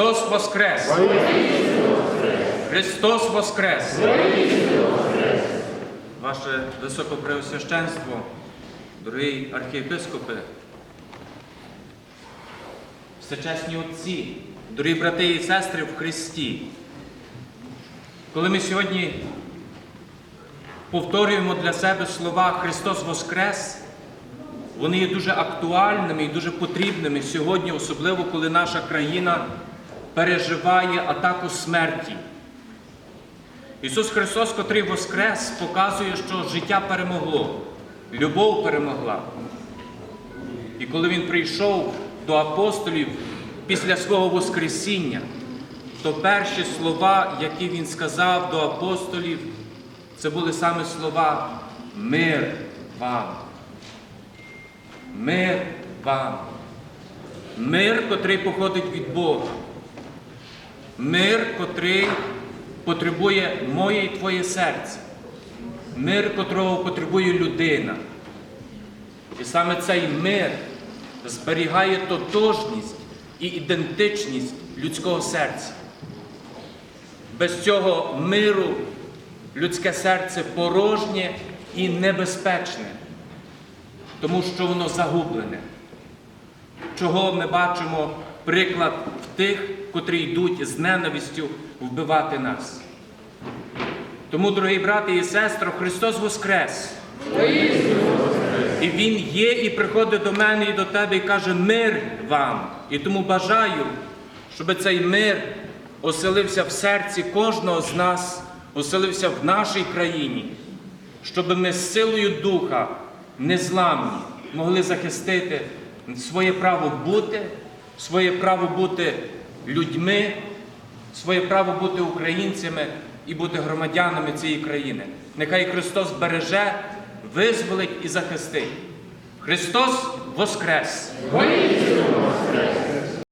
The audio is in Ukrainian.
Христос Воскрес! Христос Воскрес! Ваше Високопреосвященство, дорогі архієпископи, всечесні отці, дорогі брати і сестри в Христі. Коли ми сьогодні повторюємо для себе слова Христос Воскрес, вони є дуже актуальними і дуже потрібними сьогодні, особливо коли наша країна переживає атаку смерті. Ісус Христос, котрий Воскрес, показує, що життя перемогло, любов перемогла. І коли Він прийшов до апостолів після свого Воскресіння, то перші слова, які Він сказав до апостолів, це були саме слова Мир вам. Мир вам. Мир, котрий походить від Бога. Мир, котрий потребує моє і твоє серце. Мир, котрого потребує людина. І саме цей мир зберігає тотожність і ідентичність людського серця. Без цього миру людське серце порожнє і небезпечне, тому що воно загублене. Чого ми бачимо приклад в тих, котрі йдуть з ненавистю вбивати нас. Тому, дорогі брати і сестри, Христос Воскрес. І Він є і приходить до мене і до тебе і каже мир вам. І тому бажаю, щоб цей мир оселився в серці кожного з нас, оселився в нашій країні, щоб ми з силою Духа незламні могли захистити своє право бути, своє право бути людьми, своє право бути українцями і бути громадянами цієї країни. Нехай Христос береже, визволить і захистить. Христос Воскрес!